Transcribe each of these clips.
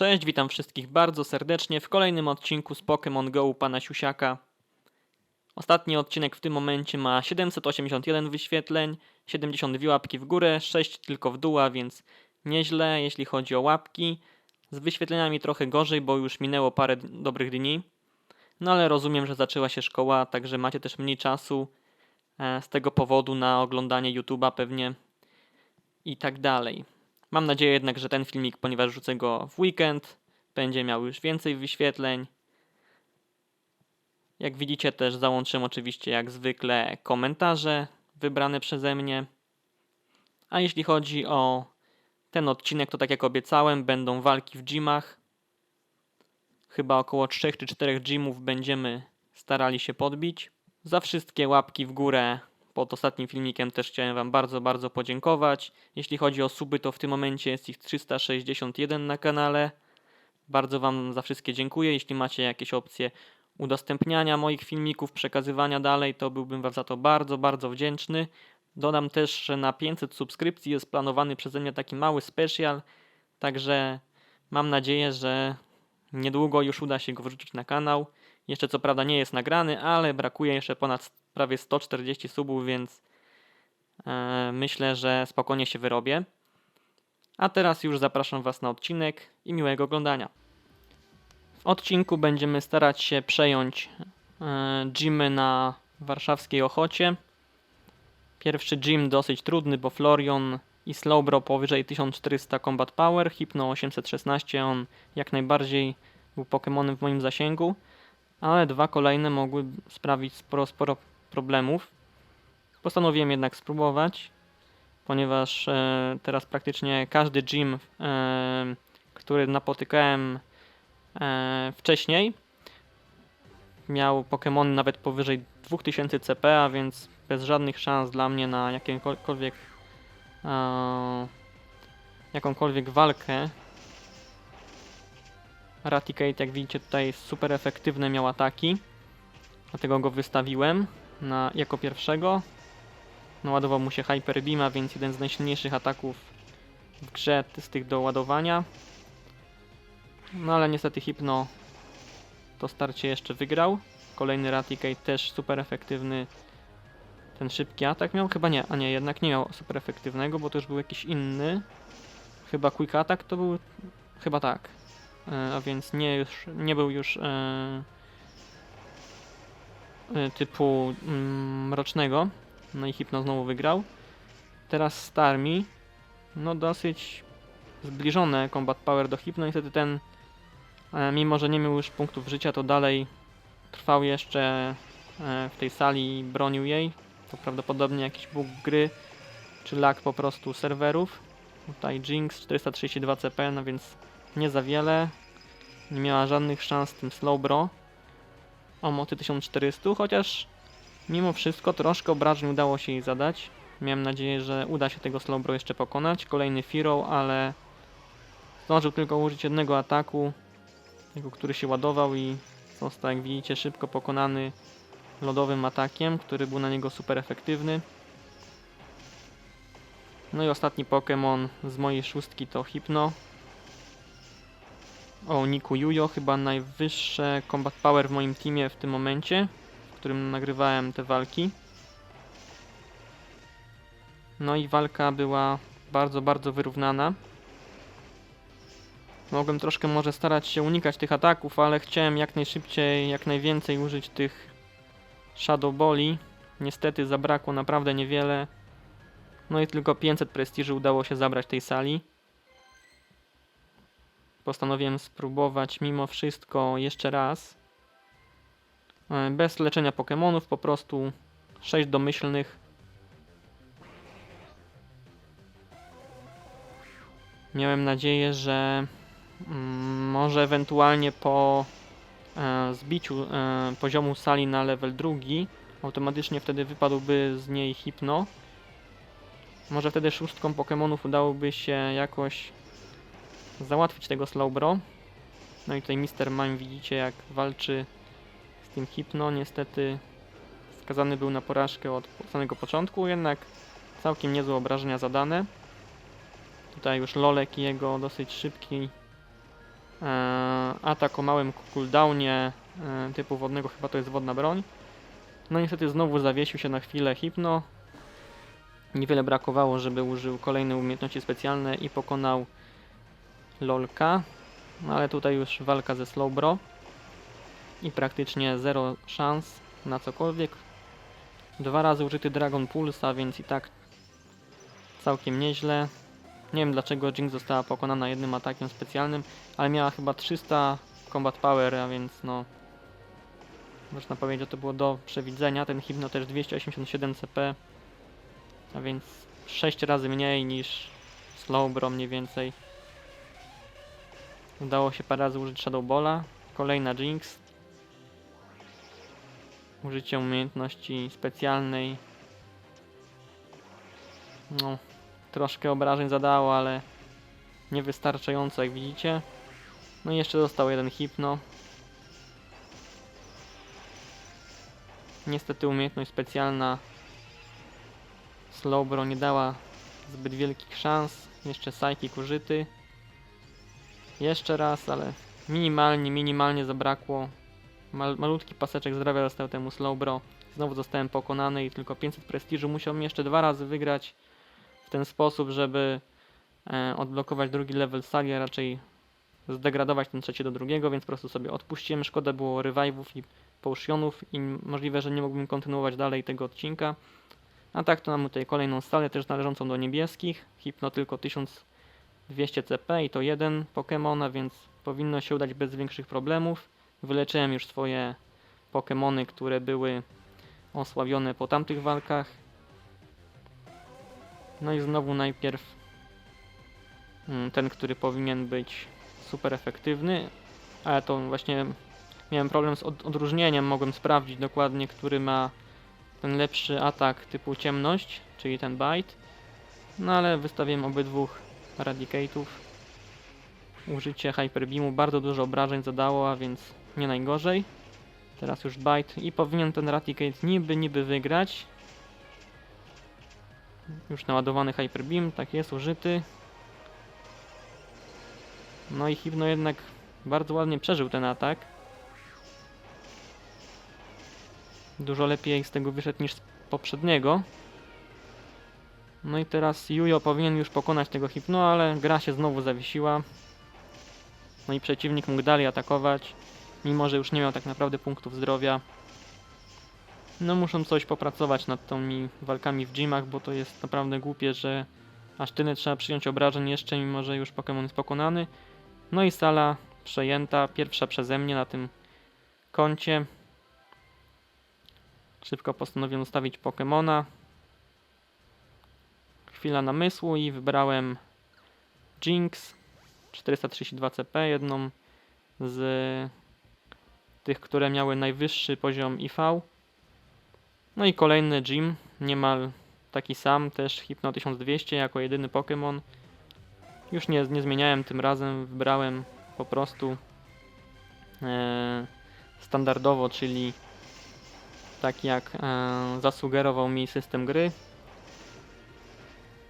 Cześć, witam wszystkich bardzo serdecznie w kolejnym odcinku z Pokémon Go pana Siusiaka. Ostatni odcinek w tym momencie ma 781 wyświetleń, 72 łapki w górę, 6 tylko w dół, a więc nieźle jeśli chodzi o łapki. Z wyświetleniami trochę gorzej, bo już minęło parę dobrych dni. No ale rozumiem, że zaczęła się szkoła, także macie też mniej czasu e, z tego powodu na oglądanie YouTube'a pewnie i tak dalej. Mam nadzieję jednak, że ten filmik, ponieważ rzucę go w weekend, będzie miał już więcej wyświetleń. Jak widzicie też załączyłem oczywiście jak zwykle komentarze wybrane przeze mnie. A jeśli chodzi o ten odcinek, to tak jak obiecałem, będą walki w gymach. Chyba około 3 czy 4 gymów będziemy starali się podbić. Za wszystkie łapki w górę pod ostatnim filmikiem też chciałem Wam bardzo, bardzo podziękować. Jeśli chodzi o suby, to w tym momencie jest ich 361 na kanale. Bardzo Wam za wszystkie dziękuję. Jeśli macie jakieś opcje udostępniania moich filmików, przekazywania dalej, to byłbym Wam za to bardzo, bardzo wdzięczny. Dodam też, że na 500 subskrypcji jest planowany przeze mnie taki mały special, także mam nadzieję, że niedługo już uda się go wrzucić na kanał. Jeszcze co prawda nie jest nagrany, ale brakuje jeszcze ponad prawie 140 subów, więc e, myślę, że spokojnie się wyrobię. A teraz już zapraszam Was na odcinek i miłego oglądania. W odcinku będziemy starać się przejąć e, gymy na warszawskiej Ochocie. Pierwszy gym dosyć trudny, bo Florion i Slowbro powyżej 1400 Combat Power, Hypno 816, on jak najbardziej był Pokemonem w moim zasięgu ale dwa kolejne mogły sprawić sporo, sporo problemów. Postanowiłem jednak spróbować, ponieważ e, teraz praktycznie każdy gym, e, który napotykałem e, wcześniej, miał Pokémony nawet powyżej 2000 CP, a więc bez żadnych szans dla mnie na jakiekolwiek e, jakąkolwiek walkę Raticate, jak widzicie tutaj super efektywne, miał ataki. Dlatego go wystawiłem na, jako pierwszego. Naładował mu się Hyper Beama, więc jeden z najsilniejszych ataków w grze z tych do ładowania. No ale niestety Hypno to starcie jeszcze wygrał. Kolejny Raticate też super efektywny. Ten szybki atak miał? Chyba nie, a nie, jednak nie miał super efektywnego, bo to już był jakiś inny. Chyba Quick Attack to był... Chyba tak. E, a więc nie, już, nie był już e, typu mm, mrocznego. No i Hypno znowu wygrał. Teraz Starmi. No dosyć zbliżone Combat Power do Hypno. Niestety ten, e, mimo że nie miał już punktów życia, to dalej trwał jeszcze e, w tej sali i bronił jej. To prawdopodobnie jakiś bóg gry, czy lag po prostu serwerów. Tutaj Jinx 432 CP, no więc nie za wiele. Nie miała żadnych szans z tym Slowbro. O moty 1400, chociaż mimo wszystko troszkę obrażeń udało się jej zadać. Miałem nadzieję, że uda się tego Slowbro jeszcze pokonać. Kolejny Firo, ale zdążył tylko użyć jednego ataku, tego, który się ładował i został, jak widzicie, szybko pokonany lodowym atakiem, który był na niego super efektywny. No i ostatni Pokémon z mojej szóstki to Hypno. O, Niku Yuyo, chyba najwyższe combat power w moim teamie w tym momencie, w którym nagrywałem te walki. No i walka była bardzo, bardzo wyrównana. Mogłem troszkę może starać się unikać tych ataków, ale chciałem jak najszybciej, jak najwięcej użyć tych Shadow Boli. Niestety zabrakło naprawdę niewiele. No i tylko 500 prestiży udało się zabrać tej sali postanowiłem spróbować mimo wszystko jeszcze raz. E, Bez leczenia Pokémonów, po prostu 6 domyślnych. Miałem nadzieję, że mm, może ewentualnie po e, zbiciu e, poziomu sali na level drugi automatycznie wtedy wypadłby z niej Hypno. Może wtedy szóstką Pokémonów udałoby się jakoś załatwić tego Slowbro. No i tutaj Mr. Mime widzicie jak walczy z tym Hypno. Niestety skazany był na porażkę od samego początku, jednak całkiem niezłe obrażenia zadane. Tutaj już Lolek i jego dosyć szybki e, atak o małym cooldownie e, typu wodnego, chyba to jest wodna broń. No niestety znowu zawiesił się na chwilę Hipno. Niewiele brakowało, żeby użył kolejnej umiejętności specjalne i pokonał Lolka. No ale tutaj już walka ze Slowbro. I praktycznie zero szans na cokolwiek. Dwa razy użyty Dragon Pulse, a więc i tak całkiem nieźle. Nie wiem dlaczego Jinx została pokonana jednym atakiem specjalnym, ale miała chyba 300 combat power, a więc no można powiedzieć, że to było do przewidzenia. Ten Hipno też 287 CP, a więc 6 razy mniej niż Slowbro mniej więcej. Udało się parę razy użyć Shadow Balla. Kolejna Jinx. Użycie umiejętności specjalnej. No, troszkę obrażeń zadało, ale niewystarczająco jak widzicie. No i jeszcze został jeden hipno. Niestety umiejętność specjalna Slowbro nie dała zbyt wielkich szans. Jeszcze Psychic użyty. Jeszcze raz, ale minimalnie, minimalnie zabrakło. Mal, malutki paseczek zdrowia został temu Slowbro. Znowu zostałem pokonany i tylko 500 prestiżu. Musiał mi jeszcze dwa razy wygrać w ten sposób, żeby e, odblokować drugi level sali, a raczej zdegradować ten trzeci do drugiego, więc po prostu sobie odpuściłem. Szkoda było revive'ów i potionów i możliwe, że nie mógłbym kontynuować dalej tego odcinka. A tak to mamy tutaj kolejną salę, też należącą do niebieskich. Hipno tylko 1200 CP i to jeden Pokemona, więc powinno się udać bez większych problemów. Wyleczyłem już swoje Pokemony, które były osłabione po tamtych walkach. No i znowu najpierw mm, ten, który powinien być super efektywny, ale to właśnie miałem problem z od odróżnieniem, mogłem sprawdzić dokładnie, który ma ten lepszy atak typu ciemność, czyli ten bite. No ale wystawiłem obydwu Radicatów. Użycie Hyper Beamu bardzo dużo obrażeń zadało, a więc nie najgorzej. Teraz już bite i powinien ten Raticate niby, niby wygrać. Już naładowany Hyper Beam, tak jest, użyty. No i Hibno jednak bardzo ładnie przeżył ten atak. Dużo lepiej z tego wyszedł niż z poprzedniego. No i teraz Jujo powinien już pokonać tego Hipno, ale gra się znowu zawiesiła. No i przeciwnik mógł dalej atakować, mimo że już nie miał tak naprawdę punktów zdrowia. No muszą coś popracować nad tymi walkami w gymach, bo to jest naprawdę głupie, że aż tyle trzeba przyjąć obrażeń jeszcze, mimo że już Pokémon jest pokonany. No i sala przejęta, pierwsza przeze mnie na tym koncie. Szybko postanowiłem ustawić Pokemona. Chwila namysłu i wybrałem Jinx 432 CP, jedną z tych, które miały najwyższy poziom IV. No i kolejny gym, niemal taki sam, też Hypno 1200 jako jedyny Pokémon. Już nie, nie zmieniałem tym razem, wybrałem po prostu e, standardowo, czyli tak jak e, zasugerował mi system gry.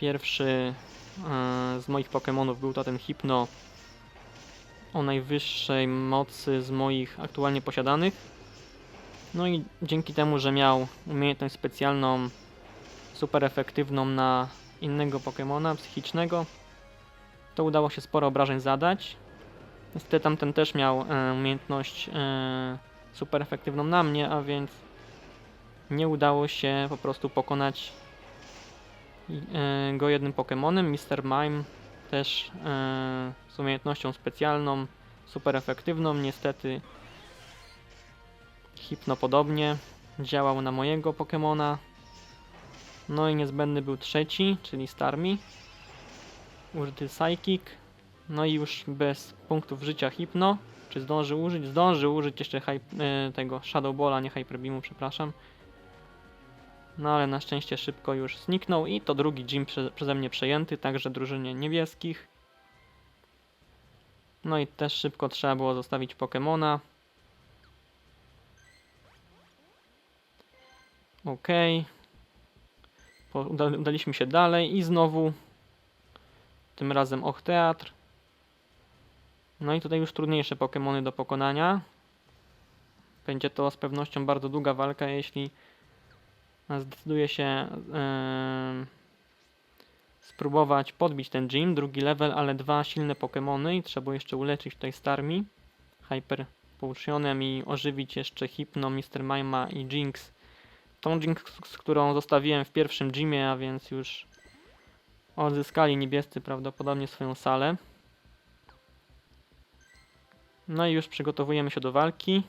Pierwszy e, z moich Pokémonów był to ten Hypno o najwyższej mocy z moich aktualnie posiadanych. No i dzięki temu, że miał umiejętność specjalną, super efektywną na innego Pokémona psychicznego, to udało się sporo obrażeń zadać. Niestety tamten też miał e, umiejętność e, super efektywną na mnie, a więc nie udało się po prostu pokonać go jednym Pokémonem. Mr. Mime też e, z umiejętnością specjalną, super efektywną. Niestety hipnopodobnie działał na mojego Pokémona. No i niezbędny był trzeci, czyli Starmie. Użyty Psychic. No i już bez punktów życia Hipno. Czy zdąży użyć? Zdąży użyć jeszcze hy- e, tego Shadow Balla, nie Hyper Beamu, przepraszam. No ale na szczęście szybko już zniknął i to drugi gym prze, przeze mnie przejęty, także drużynie niebieskich. No i też szybko trzeba było zostawić Pokemona. Ok. Uda, udaliśmy się dalej i znowu tym razem Och Teatr. No i tutaj już trudniejsze Pokémony do pokonania. Będzie to z pewnością bardzo długa walka, jeśli zdecyduje się em, spróbować podbić ten gym, drugi level, ale dwa silne Pokémony i trzeba jeszcze uleczyć tutaj Starmi, Hyper Potionem i ożywić jeszcze Hypno, Mr. Mima i Jinx. Tą Jinx, którą zostawiłem w pierwszym gymie, a więc już odzyskali niebiescy prawdopodobnie swoją salę. No i już przygotowujemy się do walki.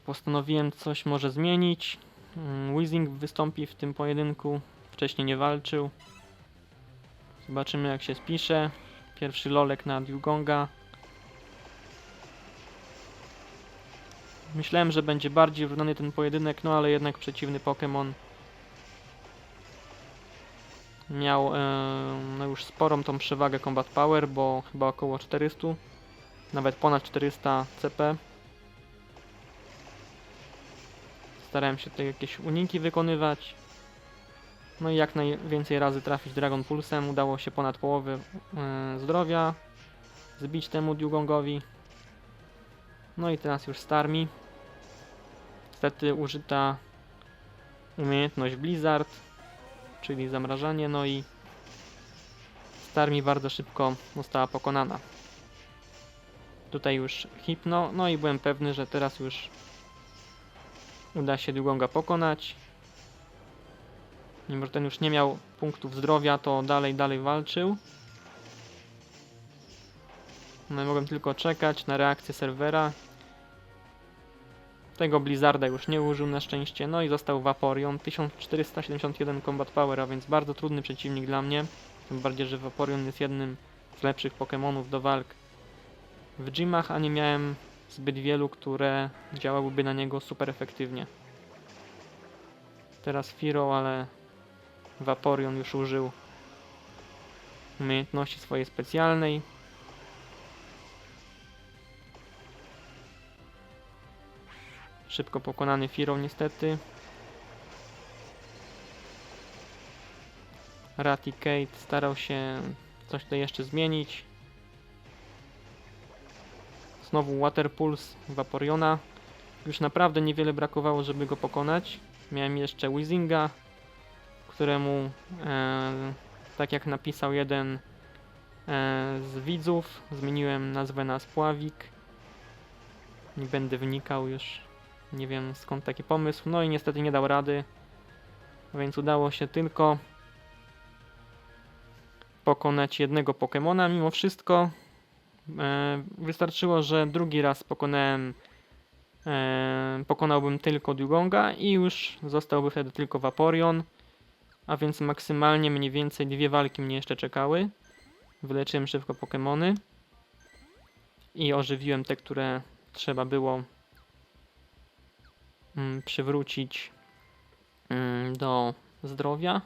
Postanowiłem coś może zmienić. Mm, Weezing wystąpi w tym pojedynku. Wcześniej nie walczył. Zobaczymy jak się spisze. Pierwszy lolek na Dugonga. Myślałem, że będzie bardziej wyrównany ten pojedynek, no ale jednak przeciwny Pokémon miał e, no już sporą tą przewagę Combat Power, bo chyba około 400, nawet ponad 400 CP. Starałem się tutaj jakieś uniki wykonywać. No i jak najwięcej razy trafić Dragon Pulsem. Udało się ponad połowy e, zdrowia zbić temu Dugongowi. No i teraz już Starmi. Niestety użyta umiejętność Blizzard, czyli zamrażanie, no i Starmi bardzo szybko została pokonana. Tutaj już Hypno, no i byłem pewny, że teraz już uda się Dugonga pokonać. Mimo, że ten już nie miał punktów zdrowia, to dalej, dalej walczył. No i mogłem tylko czekać na reakcję serwera. Tego Blizzarda już nie użył na szczęście. No i został Vaporeon. 1471 Combat Power, a więc bardzo trudny przeciwnik dla mnie. Tym bardziej, że Vaporeon jest jednym z lepszych Pokémonów do walk w gymach, a nie miałem zbyt wielu, które działałyby na niego super efektywnie. Teraz Firo, ale Vaporeon już użył umiejętności swojej specjalnej. Szybko pokonany Firo niestety. Raticate starał się coś tutaj jeszcze zmienić. Znowu Water Pulse Vaporiona. Już naprawdę niewiele brakowało, żeby go pokonać. Miałem jeszcze Wizinga, któremu, e, tak jak napisał jeden e, z widzów, zmieniłem nazwę na Spławik. Nie będę wnikał już, nie wiem skąd taki pomysł. No i niestety nie dał rady, więc udało się tylko pokonać jednego Pokemona. Mimo wszystko wystarczyło, że drugi raz pokonałem e, pokonałbym tylko Dugonga i już zostałby wtedy tylko Vaporeon. A więc maksymalnie mniej więcej dwie walki mnie jeszcze czekały. Wyleczyłem szybko Pokémony. I ożywiłem te, które trzeba było mm, przywrócić mm, do zdrowia.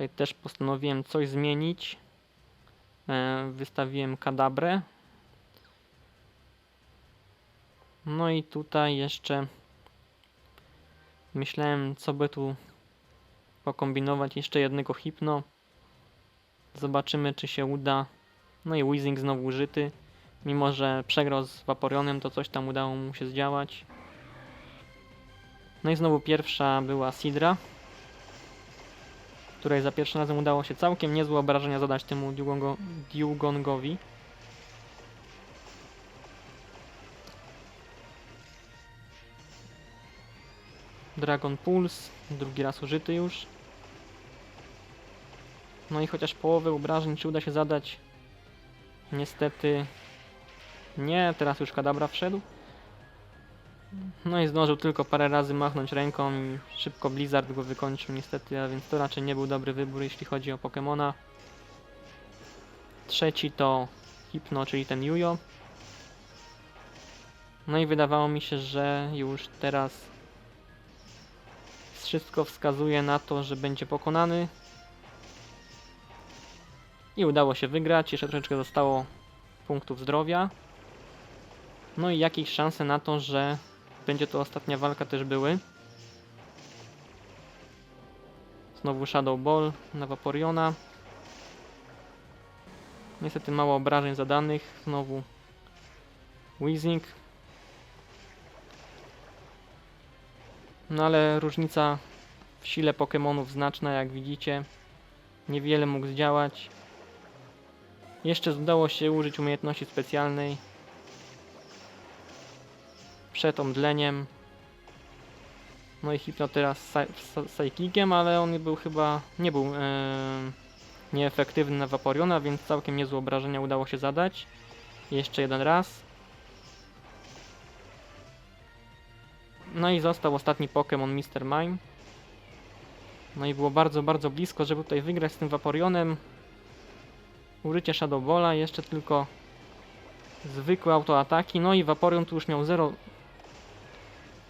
Tutaj też postanowiłem coś zmienić. E, wystawiłem kadabrę. No i tutaj jeszcze Myślałem, co by tu pokombinować. Jeszcze jednego hipno. Zobaczymy, czy się uda. No i Weezing znowu użyty. Mimo, że przegrał z Vaporionem, to coś tam udało mu się zdziałać. No i znowu pierwsza była Sidra, której za pierwszym razem udało się całkiem niezłe obrażenia zadać temu Dugongowi. Dragon Pulse, drugi raz użyty już. No i chociaż połowę obrażeń czy uda się zadać? Niestety nie, teraz już kadabra wszedł. No i zdążył tylko parę razy machnąć ręką i szybko Blizzard go wykończył niestety, a więc to raczej nie był dobry wybór jeśli chodzi o Pokemona. Trzeci to Hypno, czyli ten Yuyo. No i wydawało mi się, że już teraz wszystko wskazuje na to, że będzie pokonany. I udało się wygrać. Jeszcze troszeczkę zostało punktów zdrowia. No i jakieś szanse na to, że będzie to ostatnia walka też były. Znowu Shadow Ball na Vaporiona. Niestety mało obrażeń zadanych. Znowu Weezing. No ale różnica w sile Pokémonów znaczna, jak widzicie. Niewiele mógł zdziałać. Jeszcze udało się użyć umiejętności specjalnej. Przed omdleniem. No i Hypno teraz Psy- Psy- Psychiciem, ale on był chyba... nie był e, nieefektywny na Vaporiona, więc całkiem niezłe obrażenia udało się zadać. Jeszcze jeden raz. No i został ostatni Pokémon Mr. Mime. No i było bardzo, bardzo blisko, żeby tutaj wygrać z tym Vaporionem. Użycie Shadow Balla, jeszcze tylko zwykłe autoataki. No i Vaporion tu już miał 0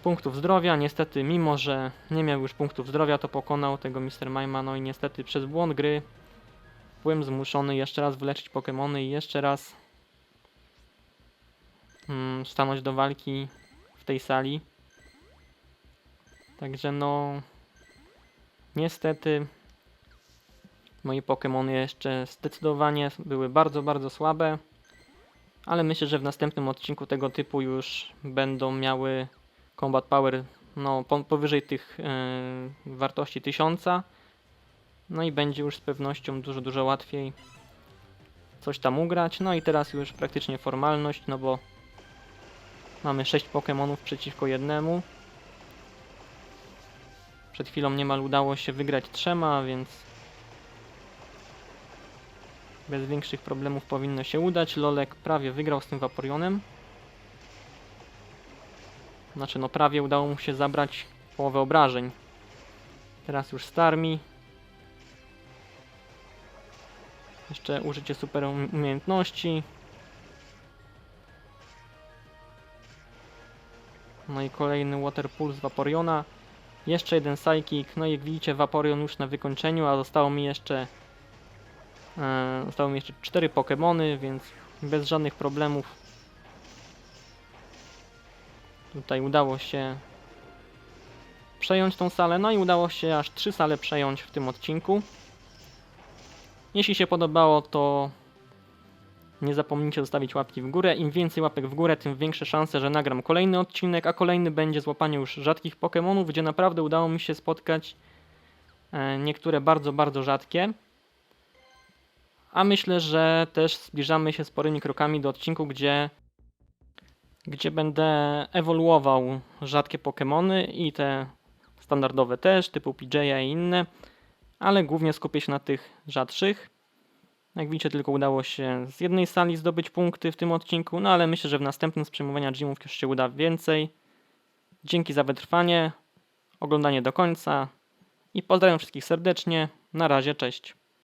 punktów zdrowia. Niestety, mimo że nie miał już punktów zdrowia, to pokonał tego Mr. Mima. No i niestety przez błąd gry byłem zmuszony jeszcze raz wyleczyć Pokémony i jeszcze raz mm, stanąć do walki w tej sali. Także no niestety moje Pokémony jeszcze zdecydowanie były bardzo, bardzo słabe. Ale myślę, że w następnym odcinku tego typu już będą miały Combat Power no, po, powyżej tych e, wartości 1000. No i będzie już z pewnością dużo, dużo łatwiej coś tam ugrać. No i teraz już praktycznie formalność, no bo mamy 6 Pokémonów przeciwko jednemu. Przed chwilą niemal udało się wygrać trzema, więc bez większych problemów powinno się udać. Lolek prawie wygrał z tym Vaporionem. Znaczy, no prawie udało mu się zabrać połowę obrażeń. Teraz już Starmi. Jeszcze użycie super um- umiejętności. No i kolejny Water Pulse Vaporiona. Jeszcze jeden Psychic. No i jak widzicie Vaporion już na wykończeniu, a zostało mi jeszcze e, zostało mi jeszcze 4 Pokémony, więc bez żadnych problemów tutaj udało się przejąć tą salę. No i udało się aż 3 sale przejąć w tym odcinku. Jeśli się podobało, to nie zapomnijcie zostawić łapki w górę. Im więcej łapek w górę, tym większe szanse, że nagram kolejny odcinek, a kolejny będzie złapanie już rzadkich Pokémonów, gdzie naprawdę udało mi się spotkać e, niektóre bardzo, bardzo rzadkie. A myślę, że też zbliżamy się sporymi krokami do odcinku, gdzie, gdzie będę ewoluował rzadkie Pokémony i te standardowe też, typu PJ i inne, ale głównie skupię się na tych rzadszych. Jak widzicie, tylko udało się z jednej sali zdobyć punkty w tym odcinku, no ale myślę, że w następnym z przejmowania gymów już się uda więcej. Dzięki za wytrwanie, oglądanie do końca i pozdrawiam wszystkich serdecznie. Na razie, cześć.